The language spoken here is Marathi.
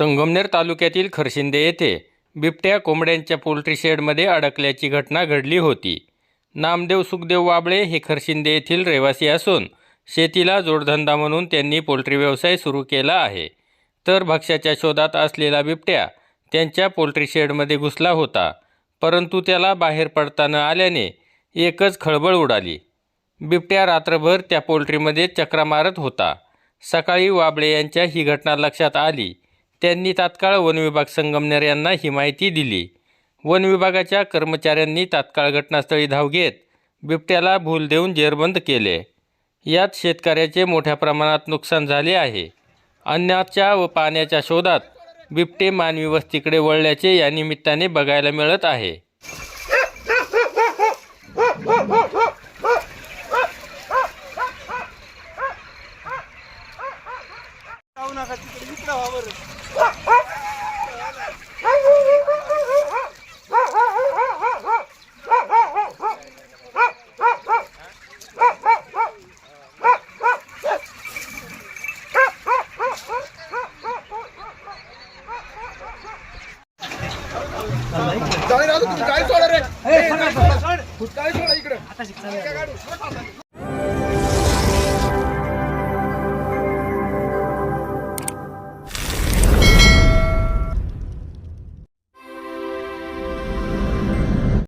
संगमनेर तालुक्यातील खरशिंदे येथे बिबट्या कोंबड्यांच्या पोल्ट्री शेडमध्ये अडकल्याची घटना घडली होती. नामदेव सुखदेव वाबळे हे खरशिंदे येथील रहिवासी असून शेतीला जोडधंदा म्हणून त्यांनी पोल्ट्री व्यवसाय सुरू केला आहे. तर भक्ष्याच्या शोधात असलेला बिबट्या त्यांच्या पोल्ट्री शेडमध्ये घुसला होता परंतु त्याला बाहेर पडता न आल्याने एकच खळबळ उडाली. बिबट्या रात्रभर त्या पोल्ट्रीमध्ये चक्रा मारत होता. सकाळी वाबळे यांच्या ही घटना लक्षात आली त्यांनी तात्काळ वनविभाग संगमनेर यांना ही माहिती दिली. वन विभागाच्या कर्मचाऱ्यांनी तात्काळ घटनास्थळी धाव घेत बिबट्याला भूल देऊन जेरबंद केले. यात शेतकऱ्याचे मोठ्या प्रमाणात नुकसान झाले आहे. अन्नाच्या व पाण्याच्या शोधात बिबटे मानवी वस्तीकडे वळल्याचे या निमित्ताने बघायला मिळत आहे. जाऊ नका तिकडे इकडे व्हा बरं जाऊ राजू, तू काय सोडा रे काय सोडा इकडे